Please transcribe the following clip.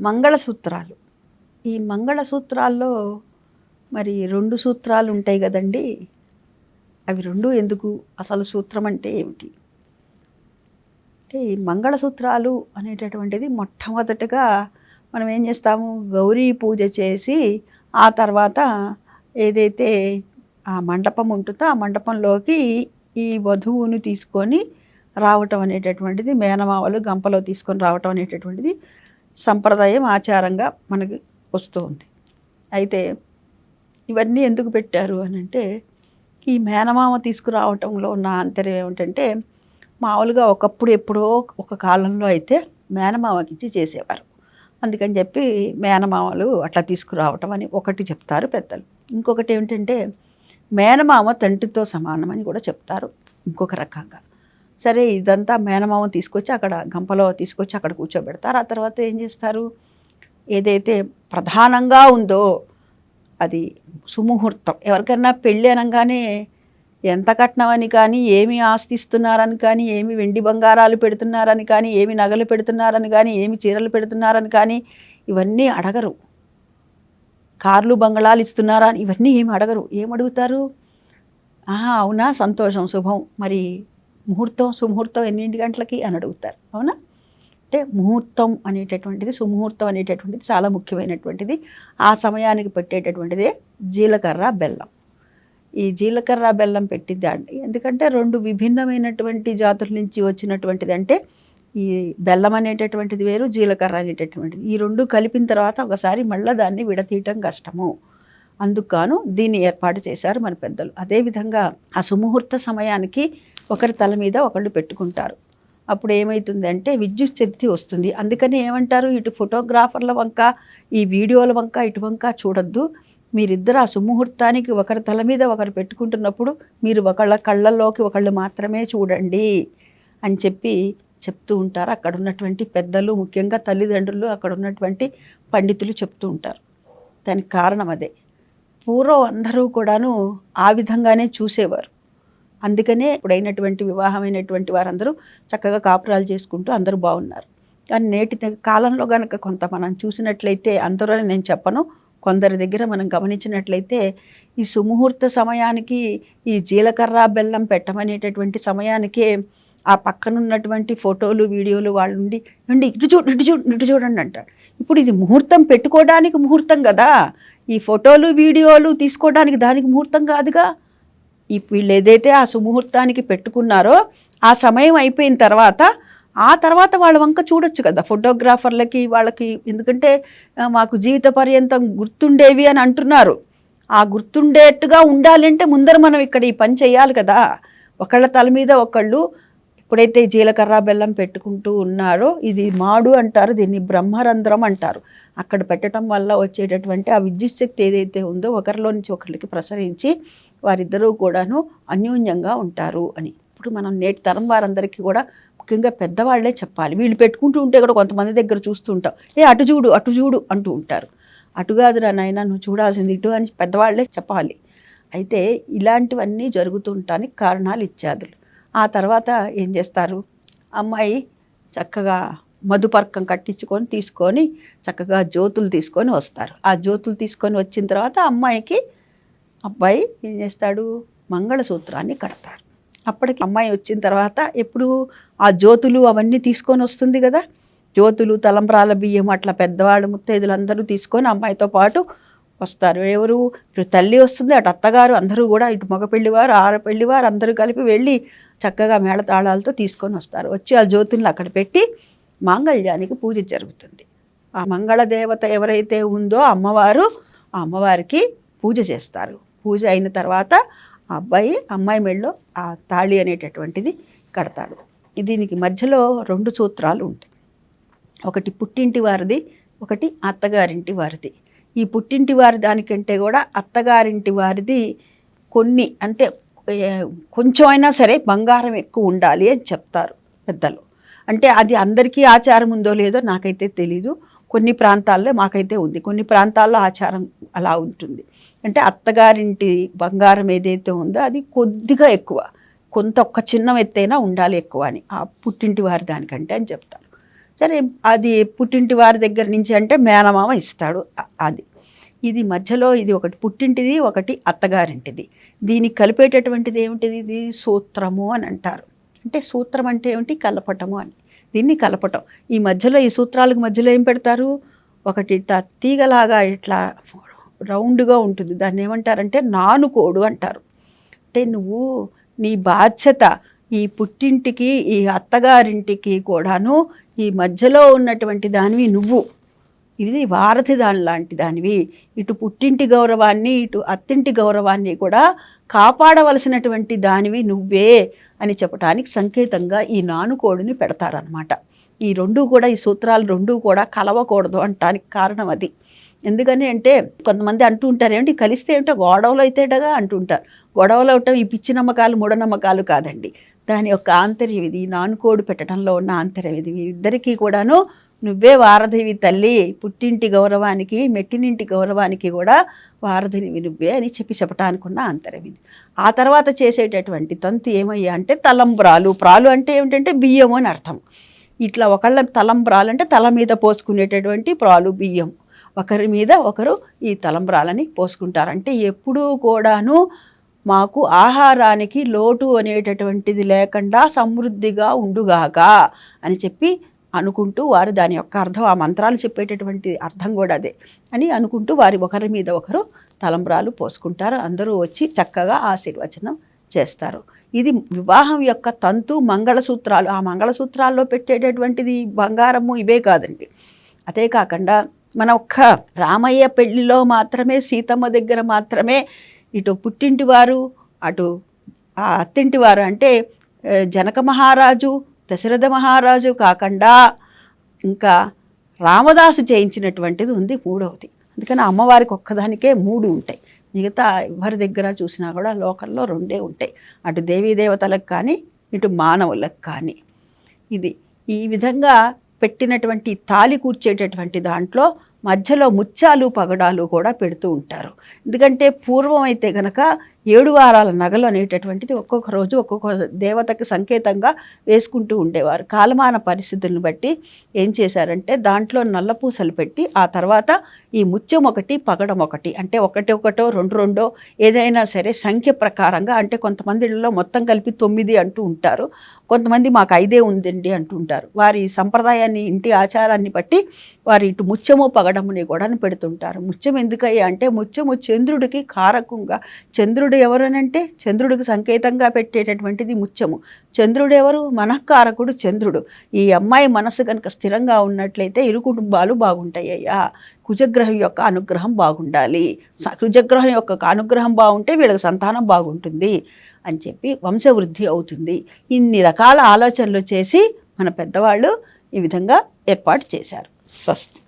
మంగళసూత్రాలు. ఈ మంగళసూత్రాల్లో మరి రెండు సూత్రాలు ఉంటాయి కదండి. అవి రెండు ఎందుకు? అసలు సూత్రం అంటే ఏమిటి? అంటే ఈ మంగళసూత్రాలు అనేటటువంటిది మొట్టమొదటగా మనం ఏం చేస్తాము? గౌరీ పూజ చేసి ఆ తర్వాత ఏదైతే ఆ మండపం ఉంటుందో ఆ మండపంలోకి ఈ వధువును తీసుకొని రావటం అనేటటువంటిది మేనమావలు గంపలో తీసుకొని రావటం అనేటటువంటిది సంప్రదాయం ఆచారంగా మనకి వస్తూ ఉంది. అయితే ఇవన్నీ ఎందుకు పెట్టారు అని అంటే ఈ మేనమామ తీసుకురావటంలో ఉన్న ఆంతర్యం ఏమిటంటే మామూలుగా ఒకప్పుడు ఎప్పుడో ఒక కాలంలో అయితే మేనమామకి ఇచ్చి చేసేవారు. అందుకని చెప్పి మేనమామలు అట్లా తీసుకురావటం అని ఒకటి చెప్తారు పెద్దలు. ఇంకొకటి ఏమిటంటే మేనమామ తండ్రితో సమానం అని కూడా చెప్తారు ఇంకొక రకంగా. సరే ఇదంతా మేనమామ తీసుకొచ్చి అక్కడ గంపలో తీసుకొచ్చి అక్కడ కూర్చోబెడతారు. ఆ తర్వాత ఏం చేస్తారు? ఏదైతే ప్రధానంగా ఉందో అది సుముహూర్తం. ఎవరికైనా పెళ్ళి అనగానే ఎంత కట్నమని కానీ ఏమి ఆస్తి ఇస్తున్నారని కానీ ఏమి వెండి బంగారాలు పెడుతున్నారని కానీ ఏమి నగలు పెడుతున్నారని కానీ ఏమి చీరలు పెడుతున్నారని కానీ ఇవన్నీ అడగరు. కార్లు బంగళాలు ఇస్తున్నారా ఇవన్నీ ఏమి అడగరు. ఏం అడుగుతారు ఆహా అవునా? సంతోషం శుభం. మరి ముహూర్తం సుముహూర్తం ఎన్నింటి గంటలకి అని అడుగుతారు. అవునా? అంటే ముహూర్తం అనేటటువంటిది సుముహూర్తం అనేటటువంటిది చాలా ముఖ్యమైనటువంటిది. ఆ సమయానికి పెట్టేటటువంటిదే జీలకర్ర బెల్లం. ఈ జీలకర్ర బెల్లం పెట్టిద్దా అండి ఎందుకంటే రెండు విభిన్నమైనటువంటి జాతుల నుంచి వచ్చినటువంటిది అంటే ఈ బెల్లం అనేటటువంటిది వేరు జీలకర్ర అనేటటువంటిది. ఈ రెండు కలిపిన తర్వాత ఒకసారి మళ్ళీ దాన్ని విడతీయటం కష్టము. అందుకు గాను దీన్ని ఏర్పాటు చేశారు మన పెద్దలు. అదేవిధంగా ఆ సుముహూర్త సమయానికి ఒకరి తల మీద ఒకళ్ళు పెట్టుకుంటారు. అప్పుడు ఏమవుతుందంటే విద్యుత్ శక్తి వస్తుంది. అందుకని ఏమంటారు ఇటు ఫోటోగ్రాఫర్ల వంక ఈ వీడియోల వంక ఇటు వంక చూడొద్దు. మీరిద్దరు ఆ సుముహూర్తానికి ఒకరి తల మీద ఒకరు పెట్టుకుంటున్నప్పుడు మీరు ఒకళ్ళ కళ్ళల్లోకి ఒకళ్ళు మాత్రమే చూడండి అని చెప్పి చెప్తూ ఉంటారు. అక్కడ ఉన్నటువంటి పెద్దలు ముఖ్యంగా తల్లిదండ్రులు అక్కడ ఉన్నటువంటి పండితులు చెప్తూ ఉంటారు. దానికి కారణం అదే. పూర్వం అందరూ కూడాను ఆ విధంగానే చూసేవారు. అందుకనే ఇప్పుడైనటువంటి వివాహమైనటువంటి వారందరూ చక్కగా కాపురాలు చేసుకుంటూ అందరూ బాగున్నారు. కానీ నేటి కాలంలో కనుక కొంత మనం చూసినట్లయితే అందరూ నేను చెప్పను కొందరి దగ్గర మనం గమనించినట్లయితే ఈ సుముహూర్త సమయానికి ఈ జీలకర్ర బెల్లం పెట్టమనేటటువంటి సమయానికే ఆ పక్కనున్నటువంటి ఫోటోలు వీడియోలు వాళ్ళు ఉండి ఉండి ఇటు చూడు ఇటు చూడు ఇటు చూడండి అంటాడు ఇప్పుడు ఇది ముహూర్తం పెట్టుకోవడానికి ముహూర్తం కదా. ఈ ఫోటోలు వీడియోలు తీసుకోవడానికి దానికి ముహూర్తం కాదుగా. వీళ్ళు ఏదైతే ఆ సుముహూర్తానికి పెట్టుకున్నారో ఆ సమయం అయిపోయిన తర్వాత ఆ తర్వాత వాళ్ళ వంక చూడొచ్చు కదా. ఫోటోగ్రాఫర్లకి వాళ్ళకి ఎందుకంటే మాకు జీవిత పర్యంతం గుర్తుండేవి అని అంటున్నారు. ఆ గుర్తుండేట్టుగా ఉండాలంటే ముందర మనం ఇక్కడ ఈ పని చేయాలి కదా. ఒకళ్ళ తల మీద ఒకళ్ళు ఎప్పుడైతే జీలకర్ర బెల్లం పెట్టుకుంటూ ఉన్నారో ఇది మాడు అంటారు దీన్ని బ్రహ్మరంధ్రం అంటారు. అక్కడ పెట్టడం వల్ల వచ్చేటటువంటి ఆ విద్యుత్ శక్తి ఏదైతే ఉందో ఒకరిలో నుంచి ఒకరికి ప్రసరించి వారిద్దరూ కూడాను అన్యోన్యంగా ఉంటారు అని. ఇప్పుడు మనం నేటి తరం వారందరికీ కూడా ముఖ్యంగా పెద్దవాళ్ళే చెప్పాలి. వీళ్ళు పెట్టుకుంటూ ఉంటే కూడా కొంతమంది దగ్గర చూస్తూ ఉంటాం. ఏ అటు చూడు అటు చూడు అంటూ ఉంటారు. అటు కాదురా నాయన నువ్వు చూడాల్సింది ఇటు అని పెద్దవాళ్ళే చెప్పాలి. అయితే ఇలాంటివన్నీ జరుగుతుంటానికి కారణాలు ఇత్యాదులు. ఆ తర్వాత ఏం చేస్తారు? అమ్మాయి చక్కగా మధుపర్కం కట్టించుకొని తీసుకొని చక్కగా జ్యోతులు తీసుకొని వస్తారు. ఆ జ్యోతులు తీసుకొని వచ్చిన తర్వాత అమ్మాయికి అబ్బాయి ఏం చేస్తాడు? మంగళసూత్రాన్ని కడతారు అప్పటికి అమ్మాయి వచ్చిన తర్వాత ఎప్పుడు ఆ జ్యోతులు అవన్నీ తీసుకొని వస్తుంది కదా? జ్యోతులు తలంబ్రాల బియ్యం అట్లా పెద్దవాళ్ళు ముత్తైదులు అందరూ తీసుకొని అమ్మాయితో పాటు వస్తారు. ఎవరు? ఇటు తల్లి వస్తుంది అటు అత్తగారు అందరూ కూడా ఇటు మగ పెళ్ళివారు ఆర పెళ్ళివారు అందరూ కలిపి వెళ్ళి చక్కగా మేళతాళాలతో తీసుకొని వస్తారు. వచ్చి ఆ జ్యోతుల్ని అక్కడ పెట్టి మాంగళ్యానికి పూజ జరుగుతుంది. ఆ మంగళ దేవత ఎవరైతే ఉందో అమ్మవారు ఆ అమ్మవారికి పూజ చేస్తారు. పూజ అయిన తర్వాత ఆ అబ్బాయి అమ్మాయి మెళ్ళలో ఆ తాళి అనేటటువంటిది కడతాడు. దీనికి మధ్యలో రెండు సూత్రాలు ఉంటాయి. ఒకటి పుట్టింటి వారిది ఒకటి అత్తగారింటి వారిది. ఈ పుట్టింటి వారి దానికంటే కూడా అత్తగారింటి వారిది కొన్ని అంటే కొంచెం అయినా సరే బంగారం ఎక్కువ ఉండాలి అని చెప్తారు పెద్దలు. అంటే అది అందరికీ ఆచారం ఉందో లేదో నాకైతే తెలీదు. కొన్ని ప్రాంతాల్లో మాకైతే ఉంది. కొన్ని ప్రాంతాల్లో ఆచారం అలా ఉంటుంది. అంటే అత్తగారింటి బంగారం ఏదైతే ఉందో అది కొద్దిగా ఎక్కువ. కొంత ఒక్క చిన్న ఎత్తైనా ఉండాలి ఎక్కువ అని. ఆ పుట్టింటి వారి దానికంటే అని చెప్తారు సరే అది పుట్టింటి వారి దగ్గర నుంచి అంటే మేనమామ ఇస్తాడు అది. ఇది మధ్యలో ఇది ఒకటి పుట్టింటిది ఒకటి అత్తగారింటిది. దీనికి కలిపేటటువంటిది ఏమిటిది? ఇది సూత్రము అని అంటారు. అంటే సూత్రం అంటే ఏమిటి? కలపటము అని. దీన్ని కలపటం. ఈ మధ్యలో ఈ సూత్రాలకు మధ్యలో ఏం పెడతారు? ఒకటి ఇట్లా తీగలాగా ఇట్లా రౌండ్గా ఉంటుంది. దాన్ని ఏమంటారంటే నానుకోడు అంటారు. అంటే నువ్వు నీ బాధ్యత ఈ పుట్టింటికి ఈ అత్తగారింటికి కూడాను ఈ మధ్యలో ఉన్నటువంటి దానివి నువ్వు. ఇది వారధి దాని లాంటి దానివి. ఇటు పుట్టింటి గౌరవాన్ని ఇటు అత్తింటి గౌరవాన్ని కూడా కాపాడవలసినటువంటి దానివి నువ్వే అని చెప్పడానికి సంకేతంగా ఈ నానుకోడిని పెడతారనమాట ఈ రెండు కూడా ఈ సూత్రాలు రెండు కూడా కలవకూడదు అంటానికి కారణం అది. ఎందుకని అంటే కొంతమంది అంటూ ఉంటారు ఏమిటి కలిస్తే ఏమిటో గొడవలు అయితేటగా అంటుంటారు. గొడవలు అవటం ఈ పిచ్చి నమ్మకాలు మూఢనమ్మకాలు కాదండి. దాని యొక్క ఆంతర్యం ఇది. నానుకోడు పెట్టడంలో ఉన్న ఆంతర్యం ఇది. ఇద్దరికీ కూడాను నువ్వే వారధివి తల్లి పుట్టింటి గౌరవానికి మెట్టినింటి గౌరవానికి కూడా వారధినివి నువ్వే అని చెప్పి చెప్పటానికి ఉన్న ఆంతర్యం ఇది. ఆ తర్వాత చేసేటటువంటి తంతు ఏమయ్యా అంటే తలంబ్రాలు. ప్రాలు అంటే ఏమిటంటే బియ్యము అని అర్థం. ఇట్లా ఒకళ్ళ తలంబ్రాలు అంటే తల మీద పోసుకునేటటువంటి ప్రాలు బియ్యం. ఒకరి మీద ఒకరు ఈ తలంబ్రాలని పోసుకుంటారు. అంటే ఎప్పుడూ కూడాను మాకు ఆహారానికి లోటు అనేటటువంటిది లేకుండా సమృద్ధిగా ఉండుగాక అని చెప్పి అనుకుంటూ వారు దాని యొక్క అర్థం ఆ మంత్రాలు చెప్పేటటువంటి అర్థం కూడా అదే అని అనుకుంటూ వారి ఒకరి మీద ఒకరు తలంబ్రాలు పోసుకుంటారు. అందరూ వచ్చి చక్కగా ఆశీర్వచనం చేస్తారు. ఇది వివాహం యొక్క తంతు మంగళసూత్రాలు. ఆ మంగళసూత్రాల్లో పెట్టేటటువంటిది బంగారము ఇవే కాదండి. అదే కాకుండా మన ఒక్క రామయ్య పెళ్ళిలో మాత్రమే సీతమ్మ దగ్గర మాత్రమే ఇటు పుట్టింటి వారు అటు ఆ అత్తింటి వారు అంటే జనక మహారాజు దశరథ మహారాజు కాకుండా ఇంకా రామదాసు చేయించినటువంటిది ఉంది మూడవది. అందుకని అమ్మవారికి ఒక్కదానికే మూడు ఉంటాయి. మిగతా ఎవరి దగ్గర చూసినా కూడా లోకల్లో రెండే ఉంటాయి. అటు దేవీ దేవతలకు కానీ ఇటు మానవులకు కానీ. ఇది ఈ విధంగా పెట్టినటువంటి తాలి కూర్చేటటువంటి దాంట్లో మధ్యలో ముత్యాలు పగడాలు కూడా పెడుతూ ఉంటారు. ఎందుకంటే పూర్వం అయితే కనుక ఏడు వారాల నగలు అనేటటువంటిది ఒక్కొక్క రోజు ఒక్కొక్క దేవతకి సంకేతంగా వేసుకుంటూ ఉండేవారు. కాలమాన పరిస్థితులను బట్టి ఏం చేశారంటే దాంట్లో నల్లపూసలు పెట్టి ఆ తర్వాత ఈ ముత్యం ఒకటి పగడం ఒకటి అంటే ఒకటి ఒకటో రెండు రెండో ఏదైనా సరే సంఖ్య ప్రకారంగా అంటే కొంతమందిలో మొత్తం కలిపి తొమ్మిది అంటూ ఉంటారు. కొంతమంది మాకు ఐదే ఉందండి అంటూ ఉంటారు. వారి సంప్రదాయాన్ని ఇంటి ఆచారాన్ని బట్టి వారి ఇటు ముత్యము పగడముని కూడా పెడుతుంటారు. ముత్యం ఎందుకయ్యా అంటే ముత్యము చంద్రుడికి కారకంగా చంద్రుడు ఎవరనంటే చంద్రుడికి సంకేతంగా పెట్టేటటువంటిది ముత్యము. చంద్రుడు ఎవరు? మనఃకారకుడు చంద్రుడు. ఈ అమ్మాయి మనసు కనుక స్థిరంగా ఉన్నట్లయితే ఇరు కుటుంబాలు బాగుంటాయి అయ్యా. కుజగ్రహం యొక్క అనుగ్రహం బాగుండాలి. స- కుజగ్రహం యొక్క అనుగ్రహం బాగుంటే వీళ్ళకి సంతానం బాగుంటుంది అని చెప్పి వంశవృద్ధి అవుతుంది. ఇన్ని రకాల ఆలోచనలు చేసి మన పెద్దవాళ్ళు ఈ విధంగా ఏర్పాటు చేశారు. స్వస్తి.